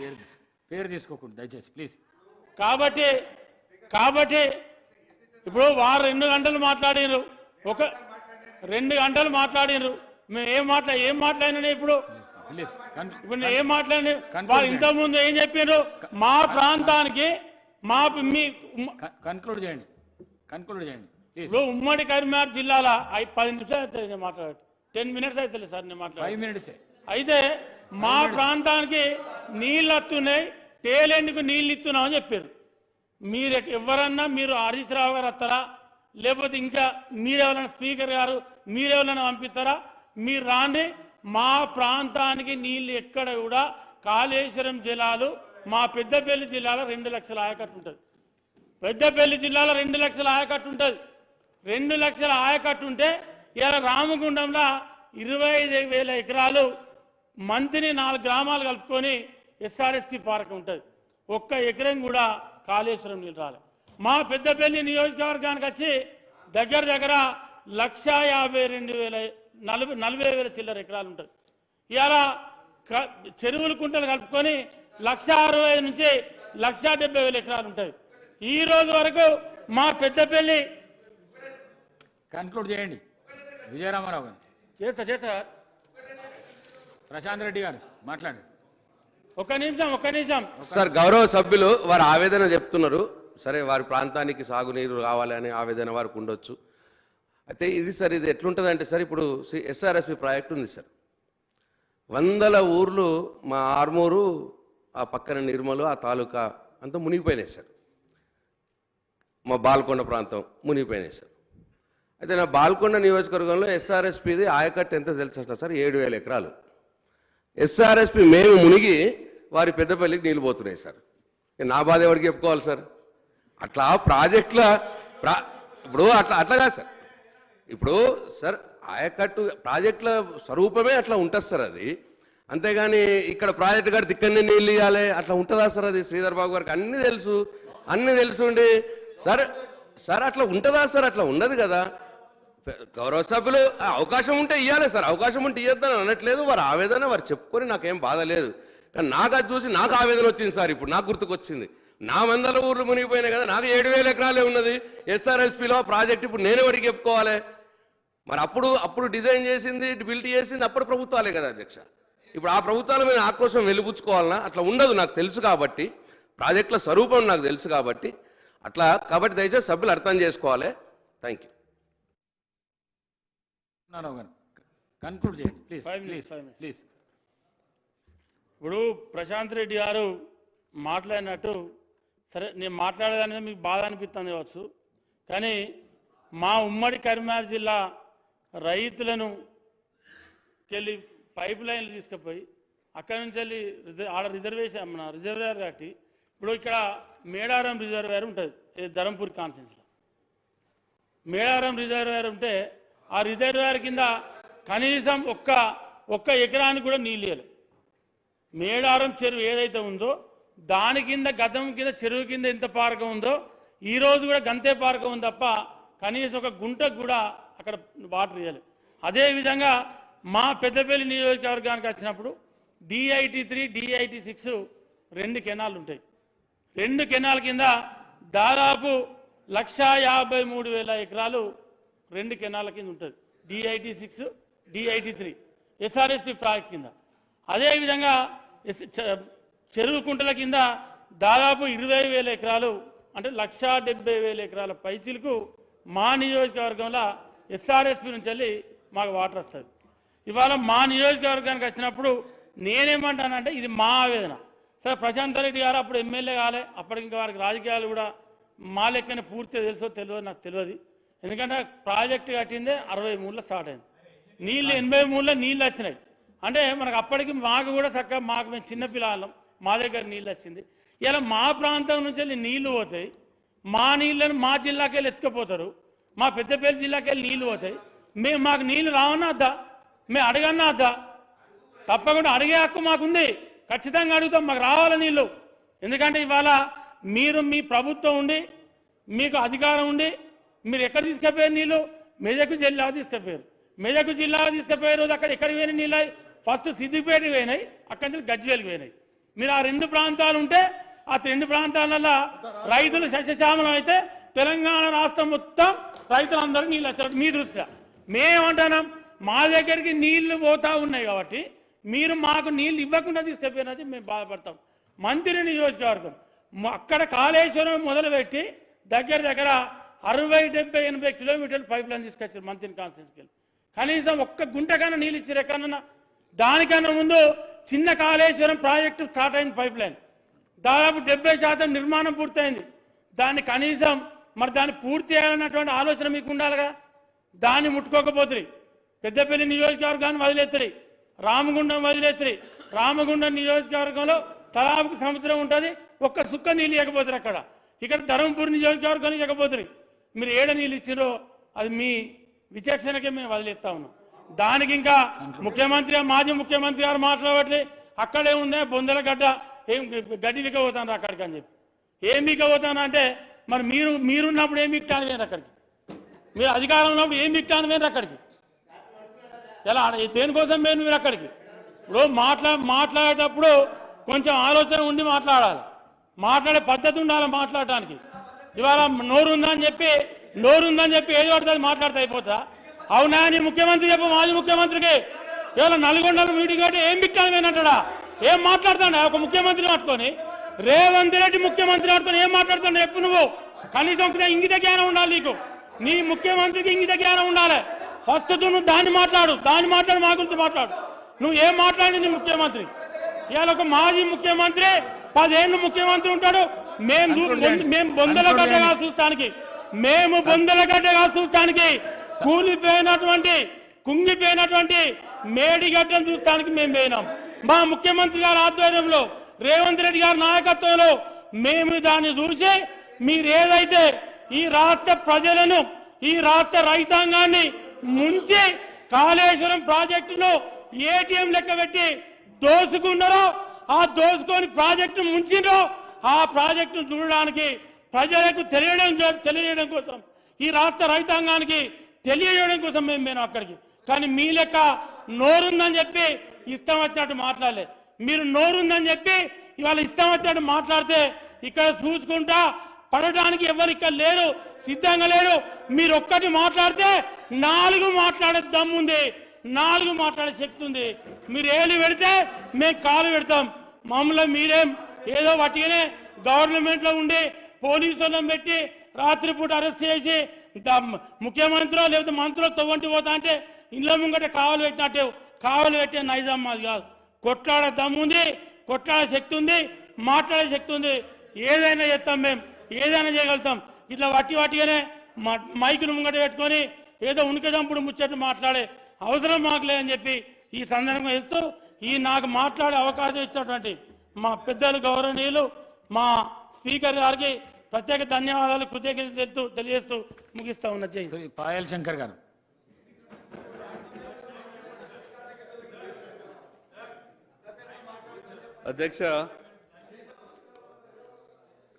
పేరు పేరు తీసుకోకూడదు దయచేసి ప్లీజ్. కాబట్టి కాబట్టి ఇప్పుడు వారు రెండు గంటలు మాట్లాడినారు ఒక రెండు గంటలు మాట్లాడినారు మేము ఏం మాట్లా ఏం మాట్లాడినా ఇప్పుడు ఇప్పుడు నేను ఏం మాట్లాడి Conclude వారు చేయండి. ఇంతకు ముందు ఏం చెప్పారు మా ప్రాంతానికి మా మీ కన్క్లూడ్ చేయండి. కన్క్లూడ్ చేయండి ప్లీజ్. ఇప్పుడు ఉమ్మడి కరీంనగర్ జిల్లాలో పది నిమిషాలు అవుతుంది నేను మాట్లాడు టెన్ మినిట్స్ అవుతుంది సార్ నేను మాట్లాడు ఫైవ్ మినిట్సే. అయితే మా ప్రాంతానికి నీళ్ళు వస్తున్నాయి తేలేందుకు నీళ్ళు ఇస్తున్నామని చెప్పారు. మీరు ఎవరన్నా మీరు హరీష్ రావు గారు వస్తారా? లేకపోతే ఇంకా మీరెవరైనా స్పీకర్ గారు మీరెవరైనా పంపిస్తారా? మీరు రాండి. మా ప్రాంతానికి నీళ్ళు ఎక్కడ కూడా కాళేశ్వరం జిల్లాలు మా పెద్దపల్లి జిల్లాలో రెండు లక్షల ఆయకట్టు ఉంటుంది. పెద్దపల్లి జిల్లాలో రెండు లక్షల ఆయకట్టు ఉంటుంది. రెండు లక్షల ఆయకట్టు ఉంటే ఇలా రామగుండంలో ఇరవై ఐదు వేల ఎకరాలు మంత్ని నాలుగు గ్రామాలు కలుపుకొని ఎస్ఆర్ఎస్పి పార్క్ ఉంటుంది. ఒక్క ఎకరం కూడా కాళేశ్వరం నీళ్ళు రాలే. మా పెద్దపల్లి నియోజకవర్గానికి వచ్చి దగ్గర దగ్గర లక్ష యాభై రెండు వేల నలభై నలభై వేల చిల్లర ఎకరాలు ఉంటుంది. క- చెరువుల కుంటలు కలుపుకొని లక్ష అరవై నుంచి లక్ష డెబ్బై వేల ఎకరాలు ఉంటాయి ఈ రోజు వరకు మా పెద్దపల్లి కన్క్లూడ్ చేయండి. విజయరామారావు గారు. చేస్తా చేస్తా. ప్రశాంత్ రెడ్డి గారు మాట్లాడండి ఒక్క నిమిషం ఒక్క నిమిషం. సార్ గౌరవ సభ్యులు వారు ఆవేదన చెప్తున్నారు. సరే వారి ప్రాంతానికి సాగునీరు రావాలి అనే ఆవేదన వారికి ఉండొచ్చు. అయితే ఇది సార్ ఇది ఎట్లుంటుంది అంటే సార్ ఇప్పుడు ఎస్ఆర్ఎస్పి ప్రాజెక్ట్ ఉంది సార్. వందల ఊర్లు మా ఆర్మూరు ఆ పక్కన నిర్మలు ఆ తాలూకా అంతా మునిగిపోయినాయి సార్. మా బాల్కొండ ప్రాంతం మునిగిపోయినాయి సార్. అయితే నా బాల్కొండ నియోజకవర్గంలో ఎస్ఆర్ఎస్పిది ఆయకట్టు ఎంత తెలుసా సార్? ఏడు వేల ఎకరాలు. ఎస్ఆర్ఎస్పి మేము మునిగి వారి పెద్దపల్లికి నీళ్ళు పోతున్నాయి సార్. నా బాధ ఎవరికి చెప్పుకోవాలి సార్? అట్లా ప్రాజెక్టుల ప్రా ఇప్పుడు అట్లా అట్లా కాదు సార్. ఇప్పుడు సార్ ఆయకట్టు ప్రాజెక్టుల స్వరూపమే అట్లా ఉంటుంది సార్ అది. అంతేగాని ఇక్కడ ప్రాజెక్టు గారు దిక్కనే నీళ్ళు ఇవ్వాలి అట్లా ఉంటుందా సార్ అది? శ్రీధర్ బాబు గారికి అన్నీ తెలుసు. అన్నీ తెలుసుండి సార్ సార్ అట్లా ఉంటుందా సార్? అట్లా ఉండదు కదా. గౌరవ సభ్యులు అవకాశం ఉంటే ఇవ్వాలి సార్. అవకాశం ఉంటే ఇవ్వద్దని అనట్లేదు. వారి ఆవేదన వారు చెప్పుకొని నాకేం బాధ లేదు. కానీ నాకు అది చూసి నాకు ఆవేదన వచ్చింది సార్ ఇప్పుడు. నాకు గుర్తుకొచ్చింది. నా వందల ఊర్లు మునిగిపోయినాయి కదా. నాకు ఏడు వేల ఎకరాలే ఉన్నది. ఎస్ఆర్ఎస్పిలో ప్రాజెక్ట్ ఇప్పుడు నేనే వాడికి చెప్పుకోవాలి. మరి అప్పుడు అప్పుడు డిజైన్ చేసింది బిల్ట్ చేసింది అప్పుడు ప్రభుత్వాలే కదా అధ్యక్ష. ఇప్పుడు ఆ ప్రభుత్వాల మీద ఆక్రోశం వెలిపుచ్చుకోవాలన్నా అట్లా ఉండదు నాకు తెలుసు కాబట్టి. ప్రాజెక్టుల స్వరూపం నాకు తెలుసు కాబట్టి. అట్లా కాబట్టి దయచేసి సభ్యులు అర్థం చేసుకోవాలి. థ్యాంక్ యూ కన్క్లూడ్ చేయండి ప్లీజ్ ప్లీజ్. ప్లీజ్ ఇప్పుడు ప్రశాంత్ రెడ్డి గారు మాట్లాడినట్టు సరే నేను మాట్లాడేదానికి మీకు బాధ అనిపిస్తుంది కావచ్చు కానీ మా ఉమ్మడి కరీంనగర్ జిల్లా రైతులను వెళ్ళి పైప్ లైన్లు తీసుకుపోయి అక్కడి నుంచి వెళ్ళి ఆడ రిజర్వేషన్ మన రిజర్వేర్ కట్టి ఇప్పుడు ఇక్కడ మేడారం రిజర్వేర్ ఉంటుంది ధరంపూర్ కాన్స్టిట్యూన్సీలో మేడారం రిజర్వేర్ ఉంటే ఆ రిజర్వేర్ కింద కనీసం ఒక్క ఒక్క ఎకరానికి కూడా నీళ్ళు మేడారం చెరువు ఏదైతే ఉందో దాని కింద గతం కింద చెరువు కింద ఎంత పార్కం ఉందో ఈ రోజు కూడా గంతే పార్కం ఉంది తప్ప కనీసం ఒక గుంటకు కూడా అక్కడ వాటర్ ఇవ్వాలి అదేవిధంగా మా పెద్దపల్లి నియోజకవర్గానికి వచ్చినప్పుడు డిఐటి త్రీ డిఐటి సిక్స్ రెండు కెనాలు ఉంటాయి. రెండు కెనాల్ కింద దాదాపు లక్షా యాభై మూడు వేల ఎకరాలు రెండు కెనాల కింద ఉంటుంది. DIT six DIT three SRSP project కింద. అదేవిధంగా ఎస్- చెరువు కుంటల కింద దాదాపు ఇరవై వేల ఎకరాలు అంటే లక్షా డెబ్బై వేల ఎకరాల పైచీలకు మా నియోజకవర్గంలో ఎస్ఆర్ఎస్పి నుంచి వెళ్ళి మాకు వాటర్ వస్తుంది. ఇవాళ మా నియోజకవర్గానికి వచ్చినప్పుడు నేనేమంటానంటే ఇది మా ఆవేదన. సరే ప్రశాంత్ రెడ్డి గారు అప్పుడు ఎమ్మెల్యే కాలే అప్పటికి ఇంకా వారికి రాజకీయాలు కూడా మా లెక్కనే పూర్తిగా తెలుసో తెలియదు నాకు తెలియదు. ఎందుకంటే ప్రాజెక్టు కట్టిందే అరవై మూడులో స్టార్ట్ అయింది. నీళ్ళు ఎనభై మూడులో నీళ్ళు వచ్చినాయి. అంటే మనకు అప్పటికి మాకు కూడా చక్కగా మాకు మేము చిన్నపిల్లలం మా దగ్గర నీళ్ళు వచ్చింది. ఇలా మా ప్రాంతం నుంచి వెళ్ళి నీళ్ళు పోతాయి. మా నీళ్ళని మా జిల్లాకి వెళ్ళి ఎత్తుకుపోతారు. మా పెద్దపల్లి జిల్లాకి వెళ్ళి నీళ్ళు పోతాయి. మేము మాకు నీళ్ళు రావన్నా అద్దా మేము అడగన్నా వద్దా? తప్పకుండా అడిగే హక్కు మాకుంది. ఖచ్చితంగా అడుగుతాం మాకు రావాలి నీళ్ళు? ఎందుకంటే ఇవాళ మీరు మీ ప్రభుత్వం ఉండి మీకు అధికారం ఉండి మీరు ఎక్కడ తీసుకుపోయారు నీళ్ళు? మెదకు జిల్లా తీసుకుపోయారు. మెదకు జిల్లా తీసుకుపోయే రోజు అక్కడ ఎక్కడ పోయిన నీళ్ళు? ఫస్ట్ సిద్దిపేట పోయినాయి అక్కడి నుంచి గజ్వేలు పోయినాయి. మీరు ఆ రెండు ప్రాంతాలు ఉంటే ఆ రెండు ప్రాంతాలలో రైతులు సస్యశ్యామలం అయితే తెలంగాణ రాష్ట్రం మొత్తం రైతులందరూ నీళ్ళు వచ్చారు మీ దృష్ట్యా? మేమంటున్నాం మా దగ్గరికి నీళ్ళు పోతా ఉన్నాయి కాబట్టి మీరు మాకు నీళ్ళు ఇవ్వకుండా తీసుకెళ్ళినది మేము బాధపడతాం. మంత్రి నియోజకవర్గం అక్కడ కాళేశ్వరం మొదలుపెట్టి దగ్గర దగ్గర అరవై డెబ్బై ఎనభై కిలోమీటర్లు పైప్ లైన్ తీసుకొచ్చారు మంత్రిని కాన్స్టిట్యూన్స్కి కనీసం ఒక్క గుంట కన్నా నీళ్ళు ఇచ్చారు ఎక్కడన్నా దానికన్నా ముందు చిన్న కాళేశ్వరం ప్రాజెక్టు స్టార్ట్ అయింది పైప్ లైన్. దాదాపు డెబ్బై శాతం నిర్మాణం పూర్తయింది. దాన్ని కనీసం మరి దాన్ని పూర్తి చేయాలన్నటువంటి ఆలోచన మీకు ఉండాలిగా? దాన్ని ముట్టుకోకపోతుంది పెద్దపల్లి నియోజకవర్గాన్ని వదిలేత్తరి రామగుండం వదిలేత్తరి రామగుండం నియోజకవర్గంలో తలాపుకు సముద్రం ఉంటుంది. ఒక్క సుక్క నీళ్ళు ఇవ్వకపోతారు అక్కడ. ఇక్కడ ధర్మపురి నియోజకవర్గానికి ఇవ్వకపోతుంది మీరు ఏడ నీళ్ళు ఇచ్చిరో అది మీ విచక్షణకే మేము వదిలేస్తా ఉన్నాం. దానికి ఇంకా ముఖ్యమంత్రి మాజీ ముఖ్యమంత్రి గారు మాట్లాడబట్టి అక్కడే ఉందే బొందల గడ్డ ఏం గడ్డి వికపోతాను అక్కడికి అని చెప్పి. ఏం వికపోతాను అంటే మరి మీరు మీరున్నప్పుడు ఏం విక్టాను వేరు అక్కడికి? మీరు అధికారంలో ఉన్నప్పుడు ఏం విక్టాను వేరు అక్కడికి? ఎలా దేనికోసం మేము మీరు అక్కడికి? ఇప్పుడు మాట్లా మాట్లాడేటప్పుడు కొంచెం ఆలోచన ఉండి మాట్లాడాలి. మాట్లాడే పద్ధతి ఉండాలి మాట్లాడటానికి. ఇవాళ నోరు ఉందని చెప్పి నోరు ఉందని చెప్పి ఏది పడుతుంది మాట్లాడితే అయిపోతా. అవునా అని ముఖ్యమంత్రి చెప్పు మాజీ ముఖ్యమంత్రికి. ఇవాళ నల్గొండలో మీటింగ్ అంటే ఏం బిక్కాను అంటాడా? ఏం మాట్లాడుతాడు? ఒక ముఖ్యమంత్రిని పట్టుకొని రేవంత్ రెడ్డి ముఖ్యమంత్రి పట్టుకొని ఏం మాట్లాడుతాడు చెప్పు నువ్వు. కనీసం ఇంగిత జ్ఞానం ఉండాలి నీకు. నీ ముఖ్యమంత్రికి ఇంగిత జ్ఞానం ఉండాలి. ఫస్ట్ నువ్వు దాన్ని మాట్లాడు. దాన్ని మాట్లాడు మా గురించి మాట్లాడు. నువ్వు ఏం మాట్లాడి నీ ముఖ్యమంత్రి? ఇవాళ ఒక మాజీ ముఖ్యమంత్రి పదేళ్ళు ముఖ్యమంత్రి ఉంటాడు. మేము. మేము బొందల గడ్డగా. చూస్తానికి మేము బొందల గడ్డగా చూస్తానికి కూలిపోయినటువంటి కుంగిపోయినటువంటి మేడిగడ్డను చూస్తానికి మేము పోయినాం మా ముఖ్యమంత్రి గారి ఆధ్వర్యంలో రేవంత్ రెడ్డి గారి నాయకత్వంలో మేము దాన్ని చూసి మీరు ఏదైతే ఈ రాష్ట్ర ప్రజలను ఈ రాష్ట్ర రైతాంగాన్ని ముంచి కాళేశ్వరం ప్రాజెక్టును ఏటీఎం లెక్క పెట్టి దోసుకున్నారో ఆ దోసుకొని ప్రాజెక్టు ముంచిండ్రో ఆ ప్రాజెక్టును చూడడానికి ప్రజలకు తెలియడం తెలియజేయడం కోసం ఈ రాష్ట్ర రైతాంగానికి తెలియజేయడం కోసం మేము మేము అక్కడికి. కానీ మీ లెక్క నోరుందని చెప్పి ఇష్టం వచ్చినట్టు మాట్లాడలే. మీరు నోరుందని చెప్పి ఇవాళ ఇష్టం వచ్చినట్టు మాట్లాడితే ఇక్కడ చూసుకుంటా పడటానికి ఎవరు ఇక్కడ లేరు సిద్ధంగా లేరు. మీరు ఒక్కటి మాట్లాడితే నాలుగు మాట్లాడే దమ్ముంది నాలుగు మాట్లాడే శక్తి ఉంది. మీరు ఏళ్ళు పెడితే మేము కాలు పెడతాం. మమ్మల్ని మీరేం ఏదో వాటిగానే గవర్నమెంట్లో ఉండి పోలీసులను పెట్టి రాత్రిపూట అరెస్ట్ చేసి ముఖ్యమంత్రి లేకపోతే మంత్రులు తవ్వంటి పోతా అంటే ఇళ్ళ ముంగట కావలు పెట్టినట్టే కావలు పెట్టే నైజాం మాది కాదు. కొట్లాడే దమ్ముంది కొట్లాడే శక్తి ఉంది మాట్లాడే శక్తి ఉంది. ఏదైనా చేస్తాం మేము ఏదైనా చేయగలుగుతాం. ఇట్లా వట్టి వాటిగానే మ- మైకులు ముంగట పెట్టుకొని ఏదో ఉనికదంపుడు ముచ్చట్లు మాట్లాడే అవసరం మాకు లేదని చెప్పి ఈ సందర్భంగా ఇస్తూ ఈ నాకు మాట్లాడే అవకాశం ఇచ్చినటువంటి మా పెద్దలు గౌరవనీయులు మా స్పీకర్ గారికి ప్రత్యేక ధన్యవాదాలు కృతజ్ఞతలు తెలుపుతూ తెలియజేస్తూ ముగిస్తా ఉన్న జై పాయల్ శంకర్ గారు. అధ్యక్ష